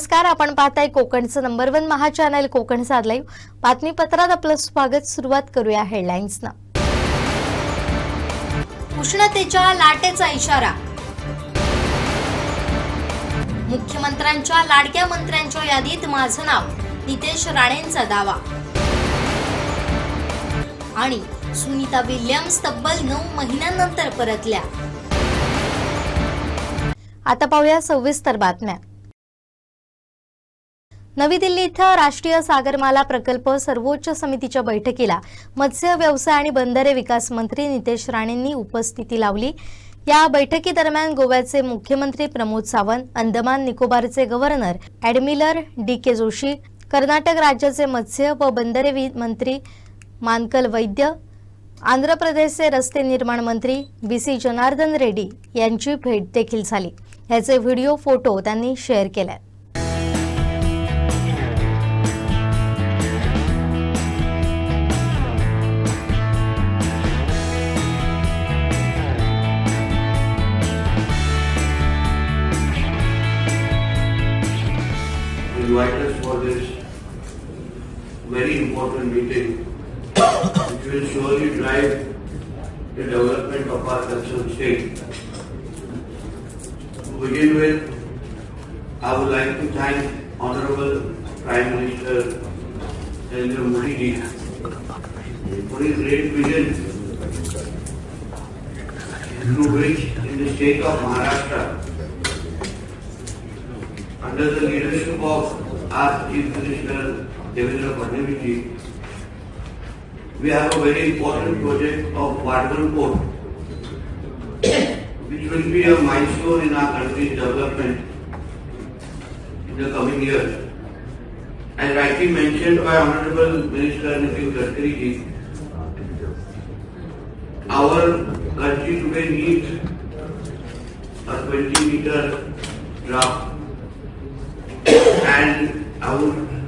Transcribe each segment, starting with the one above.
नमस्कार आपण पाहताय कोकणचं नंबर वन महा चॅनल कोकण लाईव्ह बातमीपत्रात आपलं स्वागत. सुरुवात करूया हेडलाईन्सनं उष्णतेच्या लाटेचा इशारा. मुख्यमंत्र्यांच्या लाडक्या मंत्र्यांच्या यादीत माझं नाव नितेश राणेंचा दावा. आणि सुनीता विल्यम्स तब्बल नऊ महिन्यांनंतर परतल्या. आता पाहूया सविस्तर बातम्या. नवी दिल्ली इथं राष्ट्रीय सागरमाला प्रकल्प सर्वोच्च समितीच्या बैठकीला मत्स्य व्यवसाय आणि बंदरे विकास मंत्री नितेश राणेंनी उपस्थिती लावली. या बैठकीदरम्यान गोव्याचे मुख्यमंत्री Pramod Sawant Andaman निकोबारचे governor admiral D K Joshi Karnataka राज्याचे मत्स्य व बंदरे वि- मंत्री मानकल वैद्य आंध्र प्रदेशचे रस्ते निर्माण मंत्री बी सी जनार्दन रेड्डी यांची भेट देखील झाली. याचे व्हिडिओ फोटो त्यांनी शेअर केले very important meeting, which will surely drive the development of our concerned state. To begin with, I would like to thank Honorable Prime Minister Narendra Modi for his great vision through which in the state of Maharashtra under the leadership of our Chief Minister Fadnavis ji, we have a very important project of Vadvan Port, which will be a milestone in our country's development in the coming years. As rightly mentioned by Honorable Minister Nitin Gadkari our country today needs a 20 meter draft and I would,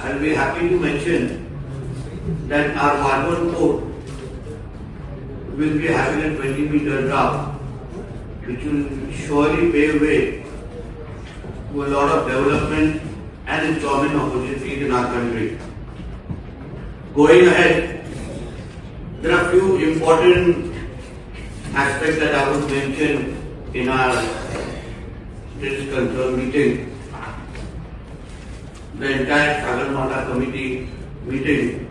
I'll be happy to mention that our Marble port will be having a 20 meter draft, which will surely pave way to a lot of development and employment opportunities in our country. Going ahead, there are few important aspects that I would mention in our this concern meeting, the entire Sagarmala committee meeting,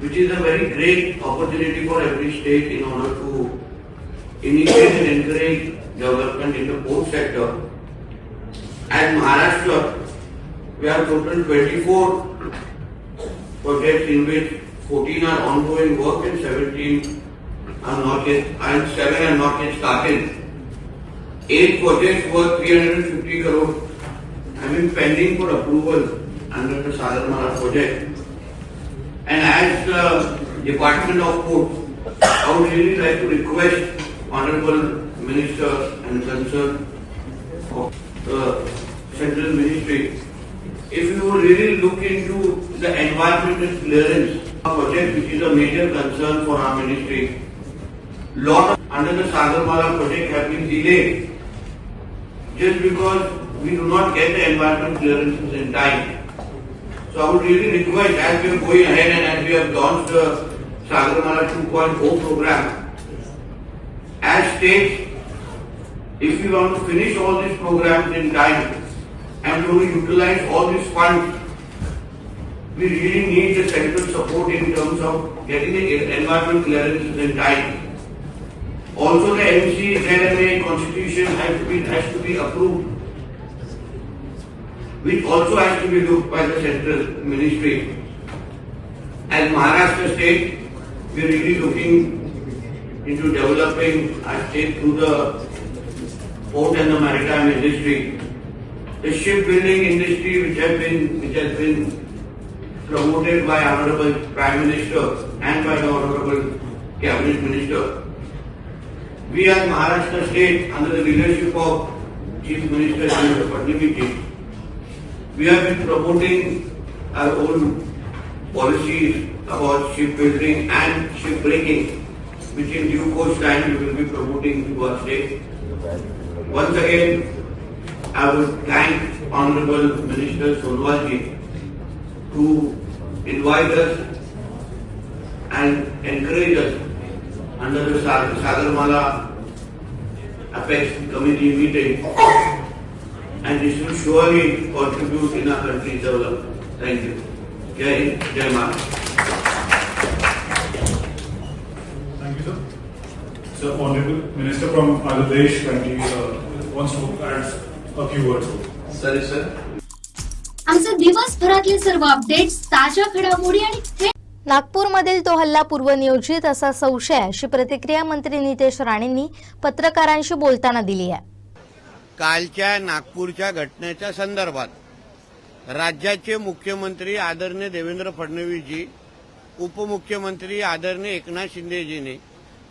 which is a very great opportunity for every state in order to initiate and encourage development in the port sector. At Maharashtra, we have total 24 projects in which 14 are ongoing work and 17 are not yet, and 7 are not yet started. Eight projects worth 350 crore have mean pending for approval under the Sagarmala project. And as the Department of Ports, I would really like to request Honorable Minister and concerned of the Central Ministry, if you really look into the environmental clearance project, which is a major concern for our ministry, lot of, under the Sagarmala project have been delayed just because we do not get the environment clearances in time. So I would really request as we are going ahead and as we have launched the Sagarmala 2.0 program, as states, if we want to finish all these programs in time and to utilize all these funds, we really need the central support in terms of getting the environment clearances in time. Also, the MC, constitution has to be, has to be approved, which also has to be looked by the central ministry. As Maharashtra state, we are really looking into developing our state through the port and the maritime industry. The shipbuilding industry which has been, which has been promoted by Honorable Prime Minister and by the Honorable Cabinet Minister. We as Maharashtra state, under the leadership of Chief Minister Devendra Fadnavis ji, we have been promoting our own policies about shipbuilding and shipbreaking, which in due course time we will be promoting to our state. Once again, I would thank Honorable Minister Sonwalji to invite us and encourage us under the Sag- Sagarmala Apex Committee meeting and this will surely contribute in our country's development. Thank you. Jai Hind, Jai. Thank you, sir. So, Honorable Minister from Andhra Pradesh country uh, wants to add a few words. Sorry, sir. आमचे दिवसभरातले सर्व updates ताज्या घडामोडी आणि थेट नागपूरमधील तो हल्ला पूर्वनियोजित असा संशय अशी प्रतिक्रिया मंत्री नितेश राणेंनी पत्रकारांशी बोलताना दिली आहे कालच्या नागपूरच्या घटनेच्या संदर्भात राज्याचे मुख्यमंत्री आदरणीय देवेंद्र फडणवीसजी उपमुख्यमंत्री आदरणीय एकनाथ शिंदेजीने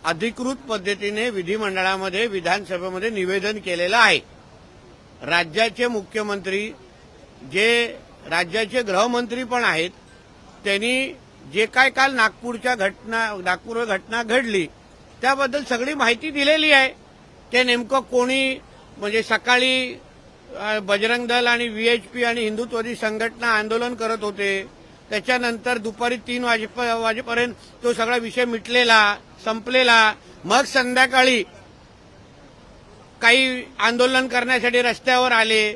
अधिकृत पद्धतीने विधिमंडळामध्ये विधानसभेमध्ये निवेदन केलेलं आहे. राज्याचे मुख्यमंत्री जे राज्याचे गृहमंत्री पण आहेत त्यांनी जे काय काल नागपूरच्या घटना नागपूर घटना घडली त्याबद्दल सगळी माहिती दिलेली आहे. ते नेमकं कोणी म्हणजे सकाळी बजरंग दल आणि व्हीएचपी आणि हिंदुत्ववादी संघटना आंदोलन करत होते. त्याच्यानंतर दुपारी तीन वाजे वाजेपर्यंत तो सगळा विषय मिटलेला संपलेला. मग संध्याकाळी काही आंदोलन करण्यासाठी रस्त्यावर आले.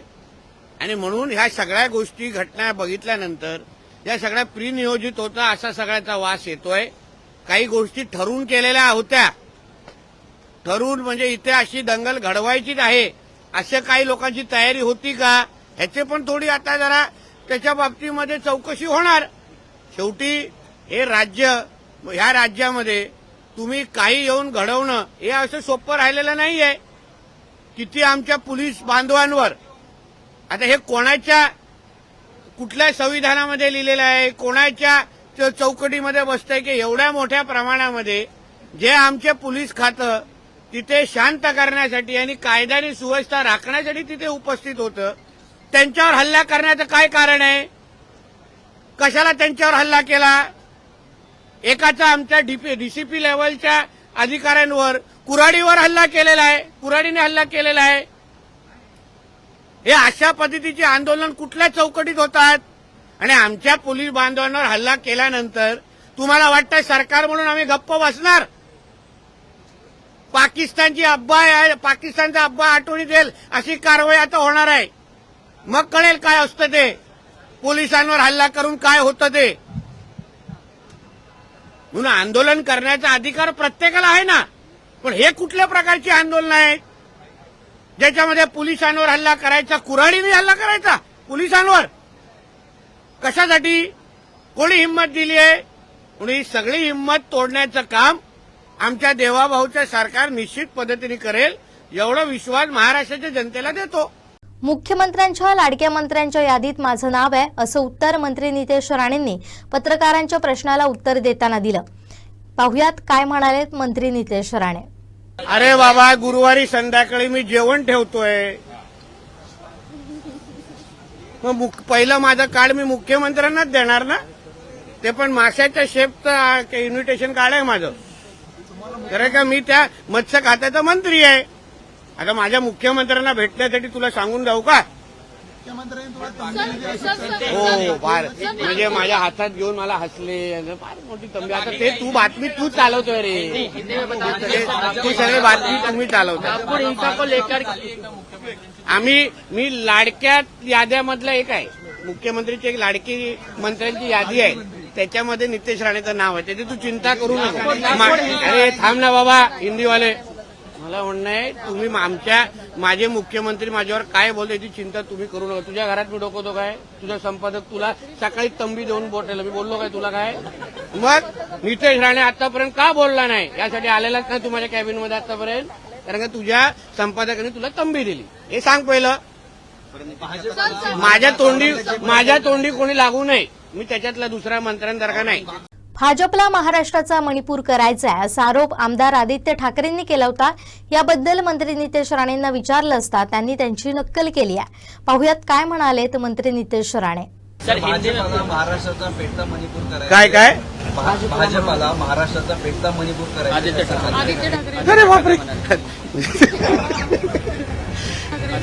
आणि म्हणून ह्या सगळ्या गोष्टी घटना बघितल्यानंतर या सगळ्या प्रिनियोजित होता असा सगळ्याचा वास येतोय. काही गोष्टी ठरवून केलेल्या होत्या. ठरवून म्हणजे इथे अशी दंगल घडवायचीच आहे अशा काही लोकांची तयारी होती का? ह्याचे पण थोडी आता जरा त्याच्या बाबतीमध्ये चौकशी होणार. शेवटी हे राज्य ह्या राज्यामध्ये तुम्ही काही येऊन घडवणं हे असं सोपं राहिलेलं नाहीये. किती आमच्या पोलीस बांधवांवर आता हे कोणाच्या कुठल्या संविधानामध्ये लिहिलेलं आहे कोणाच्या चौकटीमध्ये बसतंय की एवढ्या मोठ्या प्रमाणामध्ये जे आमचे पोलीस खातं तिथे शांत करण्यासाठी आणि कायद्याने सुव्यवस्था राखण्यासाठी तिथे उपस्थित होतं. त्यांच्यावर हल्ला करण्याचं काय कारण आहे? कशाला त्यांच्यावर हल्ला केला? एकाचा आमच्या डीसीपी लेवलच्या अधिकाऱ्यांवर कुराडीवर हल्ला केलेला आहे. कुराडीने हल्ला केलेला आहे. हे अशा पद्धतीचे आंदोलन कुठल्या चौकटीत होतात? आणि आमच्या पोलीस बांधवांवर हल्ला केल्यानंतर तुम्हाला वाटतं सरकार म्हणून आम्ही गप्प बसणार? पाकिस्तानची अब्बा आहे पाकिस्तानचा अब्बा आठवणी देईल अशी कारवाई आता होणार आहे. मग कळेल काय असतं ते. पोलिसांवर हल्ला करून काय होतं ते. म्हणून आंदोलन करण्याचा अधिकार प्रत्येकाला आहे ना. पण हे कुठल्या प्रकारची आंदोलन आहेत ज्याच्यामध्ये पोलिसांवर हल्ला करायचा कुऱ्हाडीने हल्ला करायचा पोलिसांवर. कशासाठी? कोणी हिंमत दिली आहे? म्हणून ही सगळी हिंमत तोडण्याचं काम आमच्या देवाभाऊचं सरकार निश्चित पद्धतीने करेल एवढा विश्वास महाराष्ट्राच्या जनतेला देतो. मुख्यमंत्र्यांच्या लाडक्या मंत्र्यांच्या यादीत माझं नाव आहे असं उत्तर मंत्री नितेश राणेंनी पत्रकारांच्या प्रश्नाला उत्तर देताना दिलं. पाहुयात काय म्हणालेत मंत्री नितेश राणे. अरे बाबा गुरुवारी संध्याकाळी मी जेवण ठेवतोय. मग पहिलं माझं कार्ड मी मुख्यमंत्र्यांनाच देणार ना? ते पण माशाच्या शेपचं इन्व्हिटेशन कार्ड आहे माझं. खरं का मी त्या मत्स्य खात्याचा मंत्री आहे. आता माझ्या मुख्यमंत्र्यांना भेटण्यासाठी तुला सांगून जाऊ का? हो फार. म्हणजे माझ्या हातात घेऊन मला हसले. फार मोठी तंबी आता ते तू बातमी तू चालवतोय रे. ती सगळी बातमी तुम्ही चालवता आम्ही मी लाडक्या याद्यामधलं एक आहे. मुख्यमंत्रीची एक लाडकी मंत्र्यांची यादी आहे. त्याच्यामध्ये नितेश राणेचं नाव आहे. त्याची तू चिंता करू नका अरे थांब ना बाबा हिंदीवाले. मला म्हणणं आहे तुम्ही आमच्या माझे मुख्यमंत्री माझ्यावर काय बोलते याची चिंता तुम्ही करू नका. तुझ्या घरात मी डोकवतो काय तुझा संपादक तुला सकाळी तंबी देऊन बोटेल. मी बोललो काय तुला काय? मग नितेश राणे आतापर्यंत का बोलला नाही? यासाठी आलेलाच नाही तू माझ्या कॅबिनमध्ये आतापर्यंत. कारण का तुझ्या संपादकाने तुला तंबी दिली. हे सांग पहिलं. माझ्या तोंडी माझ्या तोंडी कोणी लागू नये. मी त्याच्यातला दुसऱ्या मंत्र्यांसारखा नाही. भाजपला महाराष्ट्राचा मणिपूर करायचा आहे असा आरोप आमदार आदित्य ठाकरेंनी केला होता. याबद्दल मंत्री नितेश राणेंना विचारलं असता त्यांनी त्यांची नक्कल केली आहे. पाहुयात काय म्हणालेत मंत्री नितेश राणे. भाजपाला महाराष्ट्राचा पेटता मणिपूर करायचा काय काय? भाजपाला महाराष्ट्राचा पेटता मणिपूर करायचा अरे बापरे.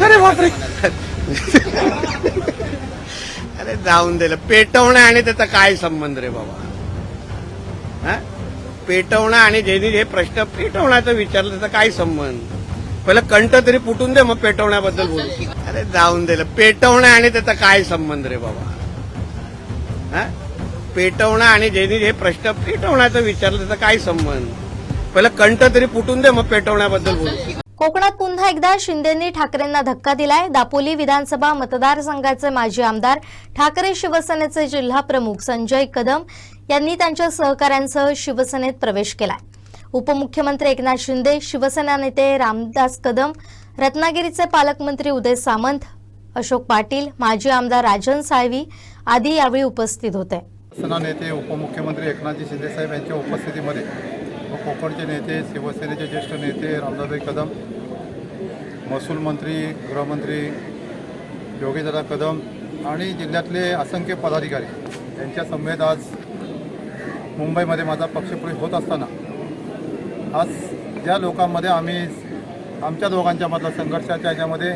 अरे बापरे. अरे जाऊन दिलं पेटवणं आणि त्याचा काय संबंध रे बाबा? हा? पेटवणं आणि ज्यांनी हे प्रश्न पेटवण्याचा विचारलं त्याचा काय संबंध? पहिलं कंठ तरी फुटून दे मग पेटवण्याबद्दल बोलू. अरे जाऊन दिलं पेटवणं आणि त्याचा काय संबंध रे बाबा? हा? पेटवणं आणि ज्यांनी हे प्रश्न पेटवण्याचा विचारलं त्याचा काय संबंध? पहिलं कंठ तरी फुटून दे मग पेटवण्याबद्दल बोलू. कोकणात पुन्हा एकदा शिंदेंनी ठाकरेंना धक्का दिलाय. दापोली विधानसभा मतदारसंघाचे माजी आमदार ठाकरे शिवसेनेचे जिल्हा प्रमुख संजय कदम यांनी त्यांच्या सहकाऱ्यांसह शिवसेनेत प्रवेश केलाय. उपमुख्यमंत्री एकनाथ शिंदे शिवसेना नेते रामदास कदम रत्नागिरीचे पालकमंत्री उदय सामंत अशोक पाटील माजी आमदार राजन साळवी आदी यावेळी उपस्थित होते. शिवसेना नेते उपमुख्यमंत्री एकनाथजी शिंदेसाहेब यांच्या उपस्थितीमध्ये कोकणचे नेते शिवसेनेचे ज्येष्ठ नेते रामदासभाई कदम महसूल मंत्री गृहमंत्री योगीदादा कदम आणि जिल्ह्यातले असंख्य पदाधिकारी यांच्या समेत आज मुंबईमध्ये माझा पक्षप्रवेश होत असताना आज ज्या लोकांमध्ये आम्ही आमच्या दोघांच्या मधला संघर्षाच्या याच्यामध्ये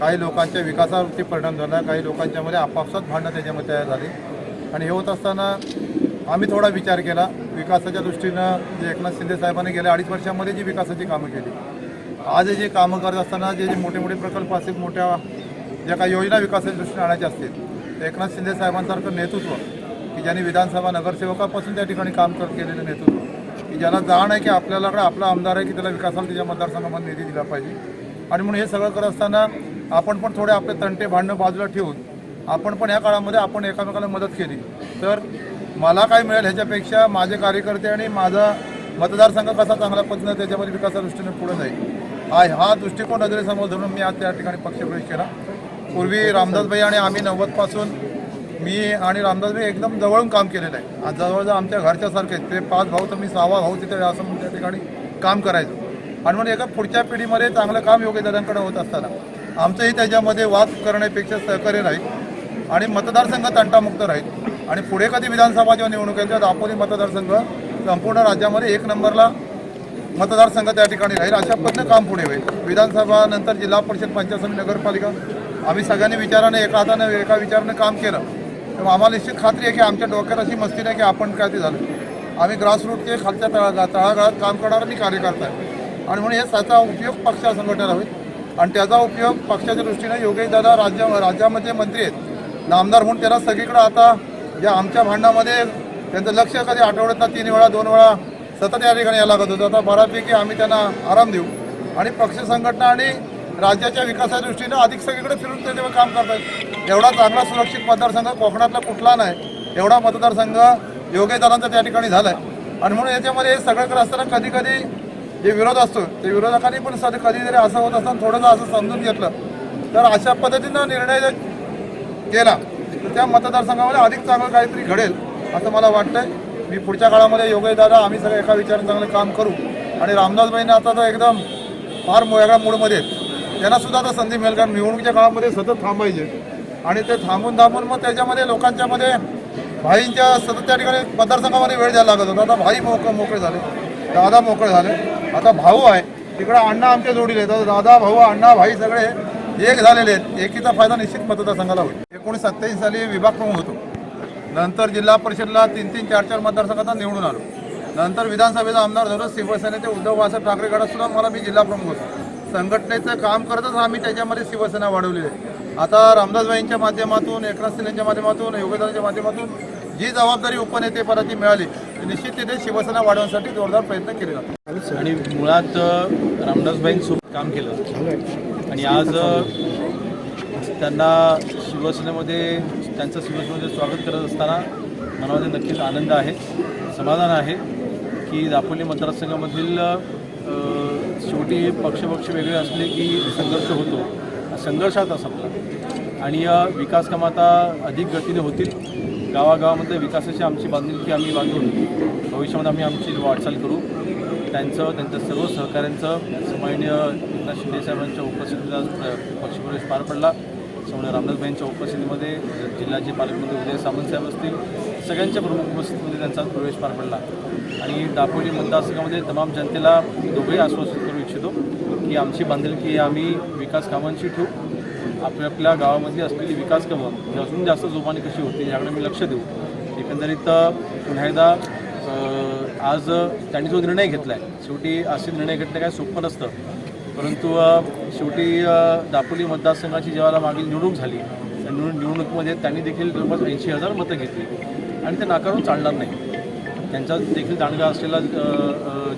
काही लोकांच्या विकासावरती परिणाम झाला काही लोकांच्यामध्ये आपापसात भांडणं त्याच्यामध्ये तयार झाली. आणि हे होत असताना आम्ही थोडा विचार केला विकासाच्या दृष्टीनं जे एकनाथ शिंदे साहेबांनी गेल्या अडीच वर्षामध्ये जी विकासाची कामं केली आज जे कामं करत असताना जे जे मोठे मोठे प्रकल्प असतील मोठ्या ज्या काही योजना विकासाच्या दृष्टीने आणायच्या असतील एकनाथ शिंदे साहेबांसारखं नेतृत्व की ज्यांनी विधानसभा नगरसेवकापासून त्या ठिकाणी काम करत केलेलं नेतृत्व की ज्याला जाण आहे की आपल्यालाकडे आपला आमदार आहे की त्याला विकासाला त्याच्या मतदारसंघामध्ये निधी दिला पाहिजे. आणि म्हणून हे सगळं करत असताना आपण पण थोडे आपले तंटे भांडणं बाजूला ठेवून आपण पण ह्या काळामध्ये आपण एकामेकाला मदत केली. तर मला काय मिळेल ह्याच्यापेक्षा माझे कार्यकर्ते आणि माझा मतदारसंघ कसा चांगल्या पद्धतीनं त्याच्यामध्ये विकासाच्या दृष्टीने पुढे जाईल. हा हा दृष्टिकोन नजरेसमोर धरून मी आज त्या ठिकाणी पक्षप्रवेश केला. पूर्वी रामदासभाई आणि आम्ही नव्वदपासून मी आणि रामदासभाई एकदम जवळून काम केलेलं आहे. आज जवळजवळ आमच्या घरच्यासारखे आहेत. ते पाच भाऊ तर मी सहावा भाऊ तिथे असं म्हणून त्या ठिकाणी काम करायचो. आणि म्हणून एका पुढच्या पिढीमध्ये चांगलं काम योग्यदारांकडे होत असताना आमचंही त्याच्यामध्ये वाद करण्यापेक्षा सहकार्य राहील आणि मतदारसंघ तंटामुक्त राहील. आणि पुढे कधी विधानसभा जेव्हा निवडणूक येईल तेव्हा दापोली मतदारसंघ संपूर्ण राज्यामध्ये एक नंबरला मतदारसंघ त्या ठिकाणी राहील. अशा पद्धतीनं काम पुढे होईल. विधानसभा नंतर जिल्हा परिषद पंचायत समिती नगरपालिका. आम्ही सगळ्यांनी विचाराने एका हातानं एका विचारानं काम केलं. तेव्हा आम्हाला निश्चित खात्री आहे की आमच्या डोक्यात अशी मस्ती नाही की आपण काय ते झालं. आम्ही ग्रासरूटचे खालच्या तळा तळागाळात काम करणारा मी कार्यकर्ता आहे आणि म्हणून हे त्याचा उपयोग पक्षा संघटनेला होईल. आणि त्याचा उपयोग पक्षाच्या दृष्टीने योगेश दादा राज्य राज्यामध्ये मंत्री आहेत. नामदार म्हणून त्याला सगळीकडं आता या आमच्या भांडणामध्ये त्यांचं लक्ष कधी आठवड्यातनं तीन वेळा दोन वेळा सतत या ठिकाणी यायला लागत होतं. आता बऱ्यापैकी आम्ही त्यांना आराम देऊ. आणि पक्ष संघटना आणि राज्याच्या विकासाच्या दृष्टीनं अधिक सगळीकडे फिरून ते काम करतात एवढा चांगला सुरक्षित मतदारसंघ कोकणातला कुठला नाही. एवढा मतदारसंघ योगेदारांचा त्या ठिकाणी झाला आहे आणि म्हणून याच्यामध्ये हे सगळं करत असताना कधी कधी जे विरोध असतो ते विरोधकांनी पण सध्या कधीतरी असं होत असताना थोडंसं असं समजून घेतलं. तर अशा पद्धतीनं निर्णय केला तर त्या मतदारसंघामध्ये अधिक चांगलं काहीतरी घडेल असं मला वाटतंय. मी पुढच्या काळामध्ये योगेश दादा आम्ही सगळे एका विचाराने चांगलं काम करू. आणि रामदासबाईंना आता तर एकदम फार वेगळ्या मूडमध्ये आहेत. त्यांना सुद्धा आता संधी मिळेल कारण निवडणुकीच्या काळामध्ये सतत थांबायचे. आणि ते थांबून थांबून मग त्याच्यामध्ये लोकांच्यामध्ये भाईंच्या सतत त्या ठिकाणी मतदारसंघामध्ये वेळ द्यायला लागत होता. आता भाई मोक मोकळे झाले. दादा मोकळे झाले. आता भाऊ आहे. तिकडे अण्णा आमच्या जोडीले आहेत. दादा भाऊ अण्णा भाई सगळे एक झालेले आहेत. एकीचा फायदा निश्चित मतदारसंघाला होईल. एकोणीस सत्त्याऐंशी साली विभाग प्रमुख होतो. नंतर जिल्हा परिषदला तीन तीन चार चार मतदारसंघाचा निवडून आलो. नंतर विधानसभेचा आमदार झालो शिवसेनेचे उद्धव बाळासाहेब ठाकरे गटात सुद्धा मला मी जिल्हा प्रमुख होतो. संघटनेचं काम करतच आम्ही त्याच्यामध्ये शिवसेना वाढवलेली आहे. आता रामदासबाईंच्या माध्यमातून एकनाथ शिंदेच्या माध्यमातून योगेदारांच्या माध्यमातून जी जबाबदारी उपनेतेपदाची मिळाली निश्चित तिथे शिवसेना वाढवण्यासाठी जोरदार प्रयत्न केले जातात. आणि मुळात रामदासबाईंसोबत काम केलं. आणि आज त्यांना शिवसेनेमध्ये त्यांचं शिवसेनेमध्ये स्वागत करत असताना मनामध्ये नक्कीच आनंद आहे समाधान आहे की दापोली मतदारसंघामधील शेवटी पक्षपक्ष वेगळे असले की संघर्ष होतो. संघर्षात संपला. आणि या विकास आता अधिक गतीने होतील. गावागावामध्ये विकासाची आमची बांधिलकी आम्ही बांधून भविष्यामध्ये आम्ही आमची वाटचाल करू. त्यांचं त्यांच्या सर्व सहकाऱ्यांचं सन्माननीय एकनाथ शिंदे साहेबांच्या उपस्थितीत आज पक्षप्रवेश पार पडला. त्यामुळे रामदासबाईंच्या उपस्थितीमध्ये जिल्ह्याचे पालकमंत्री उदय सामंत साहेब असतील सगळ्यांच्या प्रमुख उपस्थितीमध्ये त्यांचा प्रवेश पार पडला. आणि दापोली मतदारसंघामध्ये तमाम जनतेला दोघेही दोघंही आश्वासित करू इच्छितो की आमची बांधिलकी ही आम्ही विकास कामांशी ठेवू. आपल्या आपल्या गावामध्ये असलेली विकास कामं अजून जास्त जोमाने कशी होतील याकडे मी लक्ष देऊ. एकंदरीत पुन्हा एकदा आज त्यांनी जो निर्णय घेतला आहे शेवटी असे निर्णय घेतले काय सोपं नसतं. परंतु शेवटी दापोली मतदारसंघाची जेव्हा मागील निवडणूक झाली त्या निवडून निवडणुकीमध्ये त्यांनी देखील जवळपास ऐंशी हजार मतं घेतली. आणि ते नाकारून चालणार नाही. त्यांचा देखील दांडगा असलेला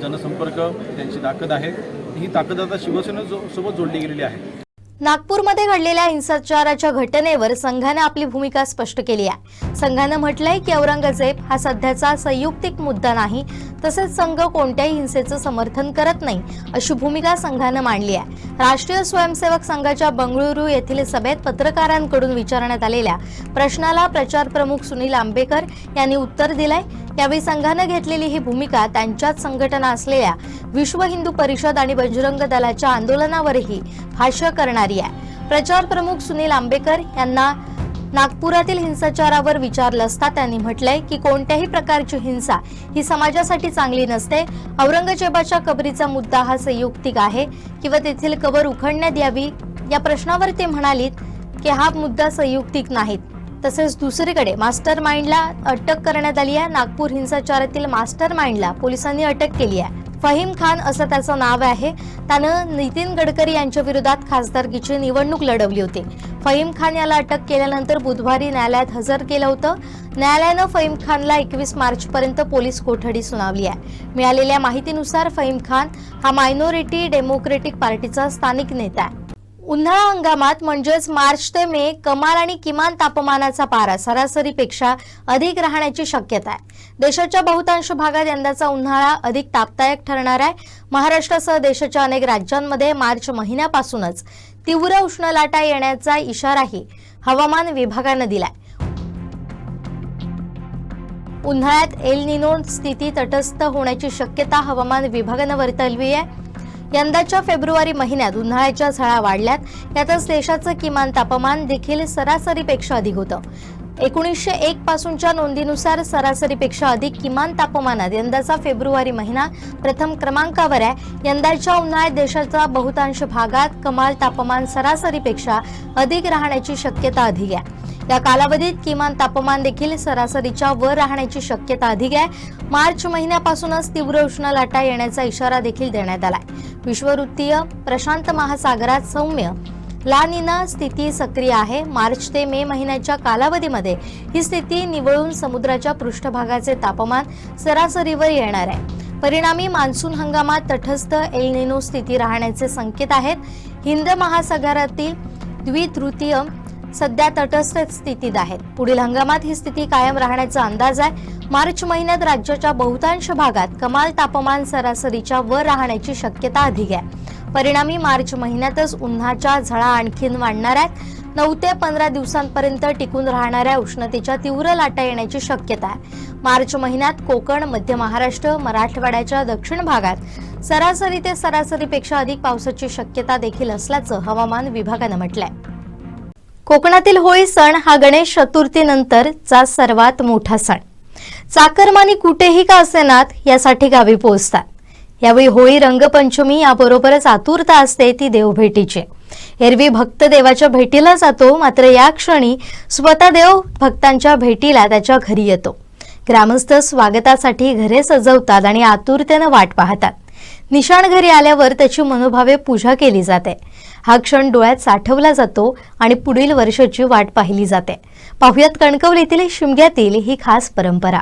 जनसंपर्क त्यांची ताकद आहे. ही ताकद आता शिवसेने सोबत जोडली गेलेली आहे. नागपूरमध्ये घडलेल्या हिंसाचाराच्या घटनेवर संघानं आपली भूमिका स्पष्ट केली आहे. संघानं म्हटलंय की औरंगजेब हा सध्याचा संयुक्तिक मुद्दा नाही तसेच संघ कोणत्याही हिंसेचं समर्थन करत नाही अशी भूमिका संघानं मांडली आहे. राष्ट्रीय स्वयंसेवक संघाच्या बंगळुरू येथील सभेत पत्रकारांकडून विचारण्यात आलेल्या प्रश्नाला प्रचार प्रमुख सुनील आंबेकर यांनी उत्तर दिलंय. यावेळी संघानं घेतलेली ही भूमिका त्यांच्याच संघटना असलेल्या विश्व हिंदू परिषद आणि बजरंग दलाच्या आंदोलनावरही भाष्य करणारी आहे. प्रचार प्रमुख सुनील आंबेकर यांना नागपुरातील हिंसाचारावर विचारलं असता त्यांनी म्हटलंय की कोणत्याही प्रकारची हिंसा ही समाजासाठी चांगली नसते. औरंगजेबाच्या कबरीचा मुद्दा हा संयुक्तिक आहे किंवा तेथील कबर उखडण्यात यावी या प्रश्नावर ते म्हणालीत की हा मुद्दा संयुक्तिक नाहीत. तसेच दुसरीकडे मास्टर माइंडला अटक करण्यात आली आहे. नागपूर हिंसाचारातील मास्टर माइंडला पोलिसांनी अटक केली आहे. फहीम खान असं त्याचं नाव आहे. त्यानं नितीन गडकरी यांच्या विरोधात खासदारकीची निवडणूक लढवली होती. फहीम खान याला अटक केल्यानंतर बुधवारी न्यायालयात हजर केलं होतं. न्यायालयानं फहीम खानला एकवीस मार्चपर्यंत पोलीस कोठडी सुनावली आहे. मिळालेल्या माहितीनुसार फहीम खान हा मायनॉरिटी डेमोक्रेटिक पार्टीचा स्थानिक नेता आहे. उन्हाळा हंगामात म्हणजेच मार्च ते मे कमाल आणि किमान तापमानाचा पारा सरासरीपेक्षा अधिक राहण्याची शक्यता आहे. देशाच्या बहुतांश भागात यंदाचा उन्हाळा अधिक तापदायक ठरणार आहे. महाराष्ट्रासह देशाच्या अनेक राज्यांमध्ये मार्च महिन्यापासूनच तीव्र उष्ण लाटा येण्याचा इशाराही हवामान विभागानं दिलाय. उन्हाळ्यात एल निनो स्थिती तटस्थ होण्याची शक्यता हवामान विभागानं वर्तवली आहे. यंदाच्या फेब्रुवारी महिन्यात उन्हाळ्याच्या झळा वाढल्यात. यातच देशाचं किमान तापमान देखील सरासरीपेक्षा अधिक होतं. एकोणीसशे एक पासूनच्या नोंदीनुसार सरासरीपेक्षा अधिक किमान तापमानात यंदाचा फेब्रुवारी महिना प्रथम क्रमांकावर आहे. यंदाच्या उन्हाळ्यात देशाचा बहुतांश भागात कमाल तापमान सरासरीपेक्षा अधिक राहण्याची शक्यता अधिक आहे. या कालावधीत किमान तापमान देखील सरासरीच्या वर राहण्याची शक्यता अधिक आहे. मार्च महिन्यापासूनच तीव्र उष्ण लाटा येण्याचा इशारा देखील देण्यात आलाय. विश्ववृत्तीय प्रशांत महासागरात सौम्य ला निना स्थिती सक्रिय आहे. मार्च ते मे महिन्याच्या कालावधीमध्ये ही स्थिती निवळून समुद्राच्या पृष्ठभागाचे तापमान सरासरीवर येणार आहे. परिणामी मान्सून हंगामात तटस्थ एलनिनो स्थिती राहण्याचे संकेत आहेत. हिंद महासागरातील द्वितृतीय सध्या तटस्थ स्थितीत आहेत. पुढील हंगामात ही स्थिती कायम राहण्याचा अंदाज आहे. मार्च महिन्यात राज्याच्या बहुतांश भागात कमाल तापमान सरासरीच्या वर राहण्याची शक्यता अधिक आहे. परिणामी मार्च महिन्यातच उन्हाच्या झळा आणखीन वाढणार आहेत. नऊ ते पंधरा दिवसांपर्यंत टिकून राहणाऱ्या उष्णतेच्या तीव्र लाटा येण्याची शक्यता आहे. मार्च महिन्यात कोकण मध्य महाराष्ट्र मराठवाड्याच्या दक्षिण भागात सरासरी ते सरासरीपेक्षा अधिक पावसाची शक्यता देखील असल्याचं हवामान विभागानं म्हटलंय. कोकणातील होळी सण हा गणेश चतुर्थीनंतरचा सर्वात मोठा सण. चाकरमानी कुठेही का असेनात यासाठी गावी पोहोचतात. यावेळी होळी रंगपंचमी याबरोबरच आतुरता असते ती देवभेटीची. एरवी भक्त देवाच्या भेटीला जातो मात्र या क्षणी स्वतः देव भक्तांच्या भेटीला त्याच्या घरी येतो. ग्रामस्थ स्वागतासाठी घरे सजवतात आणि आतुरतेनं वाट पाहतात. निशाण घरी आल्यावर त्याची मनोभावे पूजा केली जाते. हा क्षण डोळ्यात साठवला जातो आणि पुढील वर्षाची वाट पाहिली जाते. पाहुयात कणकवलीतील शिमग्यातील ही खास परंपरा.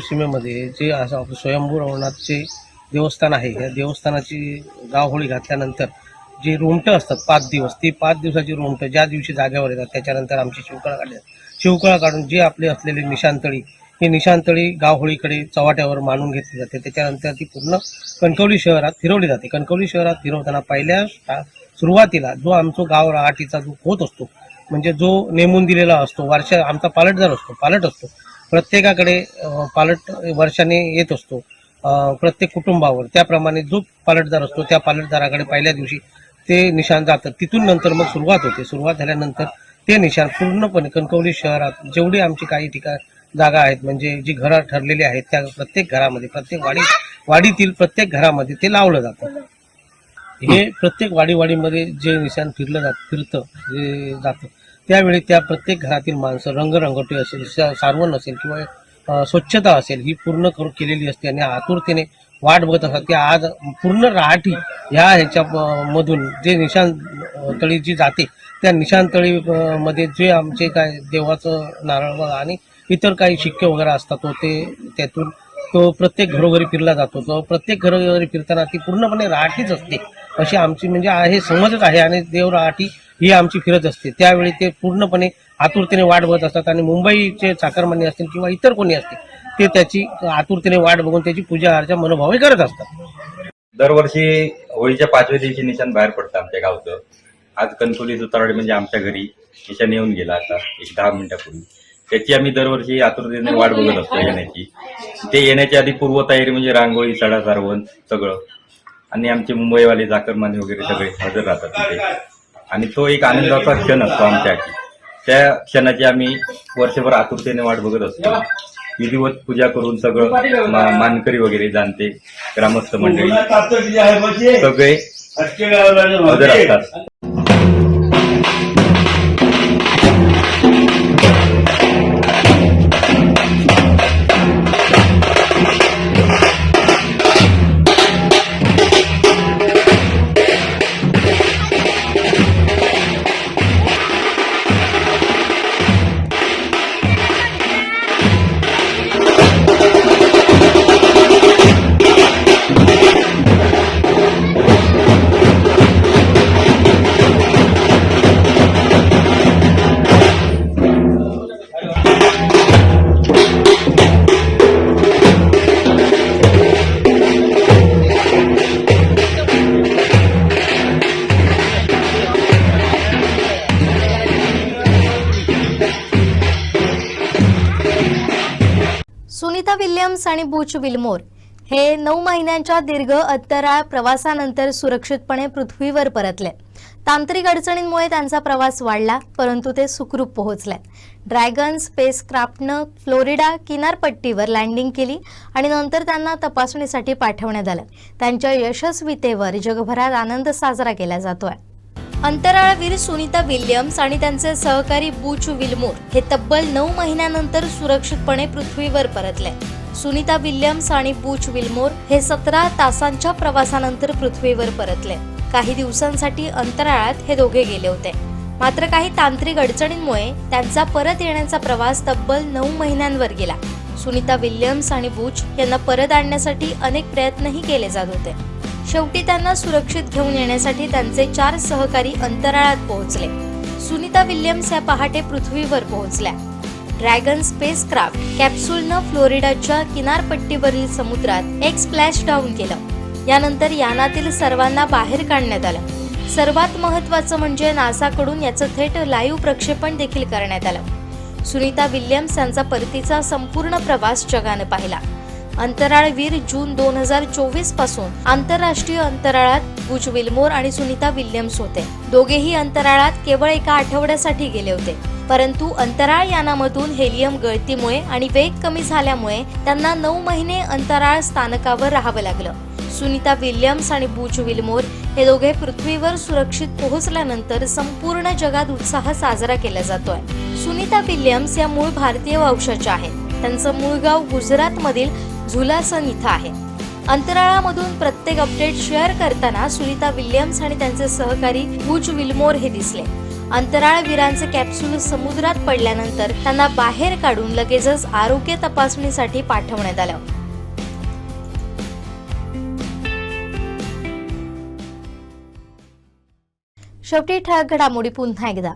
सीमेमध्ये जे असं स्वयंभू रवनाथचे देवस्थान आहे या देवस्थानाची गावहोळी घातल्यानंतर जे रोमटं असतात पाच दिवस ती पाच दिवसाची रोमटं ज्या दिवशी जाग्यावर येतात त्याच्यानंतर आमची शिवकळा काढतात. शिवकळा काढून जे आपले असलेले निशांतळी ही निशांतळी गावहोळीकडे चव्हाट्यावर मानून घेतली जाते. त्याच्यानंतर ती पूर्ण कणकवली शहरात फिरवली जाते. कणकवली शहरात फिरवताना पहिल्या सुरुवातीला जो आमचा गाव राहाटीचा जो होत असतो म्हणजे जो नेमून दिलेला असतो वारशा आमचा पालटदार असतो पालट असतो प्रत्येकाकडे पालट वर्षाने येत असतो. प्रत्येक कुटुंबावर. त्याप्रमाणे जो पालटदार असतो त्या पालटदाराकडे पहिल्या दिवशी ते निशाण जातं तिथून नंतर मग सुरुवात होते. सुरुवात झाल्यानंतर ते निशाण पूर्णपणे कणकवली शहरात जेवढी आमची काही ठिकाण जागा आहेत म्हणजे जी घरं ठरलेली आहेत त्या प्रत्येक घरामध्ये प्रत्येक वाडी वाडीतील प्रत्येक घरामध्ये ते लावलं जातं. हे प्रत्येक वाडीवाडीमध्ये जे निशाण फिरलं जात फिरतं जे जातं त्यावेळी त्या प्रत्येक घरातील माणसं रंगरंगोटी असेल सारवण असेल किंवा स्वच्छता असेल ही पूर्ण करू केलेली असते आणि आतुरतेने वाट बघत असतात. की आज पूर्ण राहाटी ह्या ह्याच्या मधून जे निशाण तळी जी जाते त्या निशाण तळी मध्ये जे आमचे काय देवाचं नारळ आणि इतर काही शिक्के वगैरे असतात तो ते त्यातून तो प्रत्येक घरोघरी फिरला जातो. तो प्रत्येक घरोघरी फिरताना ती पूर्णपणे राहाटीच असते. अशी आमची म्हणजे आहे समजच आहे आणि देव राहाटी ही आमची फिरत असते. त्यावेळी ते पूर्णपणे आतुरतेने वाट बघत असतात आणि मुंबईचे चाकरमान्य असतील किंवा इतर कोणी असतील ते त्याची आतुरतेने वाट बघून त्याची पूजा अर्चा मनोभावे करत असतात. दरवर्षी होळीच्या पाचव्या दिवशी निशाण बाहेर पडतं आमच्या गावचं. आज कणकुली सुतारवाडी म्हणजे आमच्या घरी निशाण येऊन गेला आता एक दहा मिनिटापूर्वी. त्याची आम्ही दरवर्षी आतुरतेने वाट बघत असतो येण्याची. ते येण्याच्या आधी पूर्वतयारी म्हणजे रांगोळी सडा सारवण सगळं. आणि आमचे मुंबईवाले जाकरमाने वगैरे सगळे हजर राहतात तिथे. आणि तो एक आनंदाचा क्षण असतो आमच्यासाठी त्या क्षणाची आम्ही वर्षभर आतुरतेने वाट बघत असतो. विधिवत पूजा करून सगळं मानकरी वगैरे जाणते ग्रामस्थ मंडळी. सगळे हजर असतात. आणि बुच विलमोर. हे नऊ महिन्यांच्या दीर्घ अंतराळ प्रवासानंतर सुरक्षितपणे पृथ्वीवर परतले. तांत्रिक अडचणींमुळे त्यांचा प्रवास वाढला परंतु ते सुखरूप पोहोचले. ड्रॅगन स्पेसक्राफ्टनं फ्लोरिडा किनारपट्टीवर लँडिंग केली आणि नंतर त्यांना तपासणीसाठी पाठवण्यात आलं. त्यांच्या यशस्वीतेवर जगभरात आनंद साजरा केला जातोय. अंतराळवीर सुनीता विल्यम्स आणि त्यांचे सहकारी बुच विल्मोर हे तब्बल नऊ महिन्यानंतर सुरक्षितपणे पृथ्वीवर परतले. सुनीता विल्यम्स आणि बूच विल्मोर हे सतरा तासांच्या प्रवासानंतर पृथ्वीवर परतले. काही दिवसांसाठी अंतराळात हे दोघे गेले होते. मात्र काही तांत्रिक अडचणींमुळे त्यांचा परत येण्याचा प्रवास तब्बल नऊ महिन्यांवर गेला. सुनीता विल्यम्स आणि बूच यांना परत आणण्यासाठी अनेक प्रयत्नही केले जात होते. शेवटी त्यांना सुरक्षित घेऊन येण्यासाठी त्यांचे चार सहकारी अंतराळात पोहोचले. सुनीता विल्यम्स या पहाटे पृथ्वीवर पोहोचल्या. ड्रॅगन स्पेस क्राफ्ट कॅप्सूलनं फ्लोरिडाच्या किनारपट्टीवरील समुद्रात एक स्प्लॅश डाऊन केलं. यानंतर यानातील सर्वांना बाहेर काढण्यात आलं. सर्वात महत्वाचं म्हणजे नासाकडून याचं थेट लाईव्ह प्रक्षेपण देखील करण्यात आलं. सुनीता विल्यम्स यांचा परतीचा संपूर्ण प्रवास जगानं पाहिला. अंतराळवीर जून दोन हजार चोवीसपासून आंतरराष्ट्रीय अंतराळात बुज विल्मोर आणि सुनीता विल्यम्स होते. दोघेही अंतराळात केवळ एका आठवड्यासाठी गेले होते. परंतु अंतराळ यानामधून हेलियम गळतीमुळे आणि वेग कमी झाल्यामुळे त्यांना नऊ महिने अंतराळ स्थानकावर राहावं लागलं. सुनीता विल्यम्स आणि बुच विल्मोर हे दोघे पृथ्वीवर सुरक्षित पोहोचल्यानंतर संपूर्ण जगात उत्साह साजरा केला जातोय. सुनीता विल्यम्स या मूळ भारतीय वंशाच्या आहेत. त्यांचं मूळ गाव गुजरातमधील झुलासन इथं आहे. अंतराळामधून प्रत्येक अपडेट शेअर करताना सुनीता विल्यम्स आणि त्यांचे सहकारी बुच विल्मोर हे दिसले. अंतराळवीरांचे कॅप्सूल समुद्रात पडल्यानंतर त्यांना बाहेर काढून लगेचच आरोग्य तपासणीसाठी पाठवण्यात आलं. शेवटी ठळक घडामोडी पुन्हा एकदा.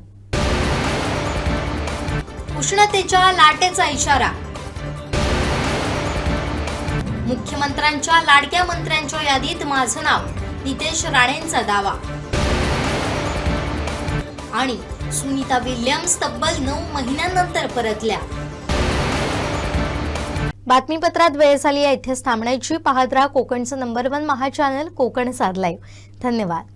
उष्णतेच्या लाटेचा इशारा. मुख्यमंत्र्यांच्या लाडक्या मंत्र्यांच्या यादीत माझं नाव नितेश राणेंचा दावा. आणि सुनीता विल्यम्स तब्बल नऊ महिन्यांनंतर परतल्या. बातमीपत्रात वेळ झाली आहे. इथेच थांबण्याची. पाहत राहा कोकणचं नंबर वन महा चॅनल कोकण साध लाईव्ह धन्यवाद.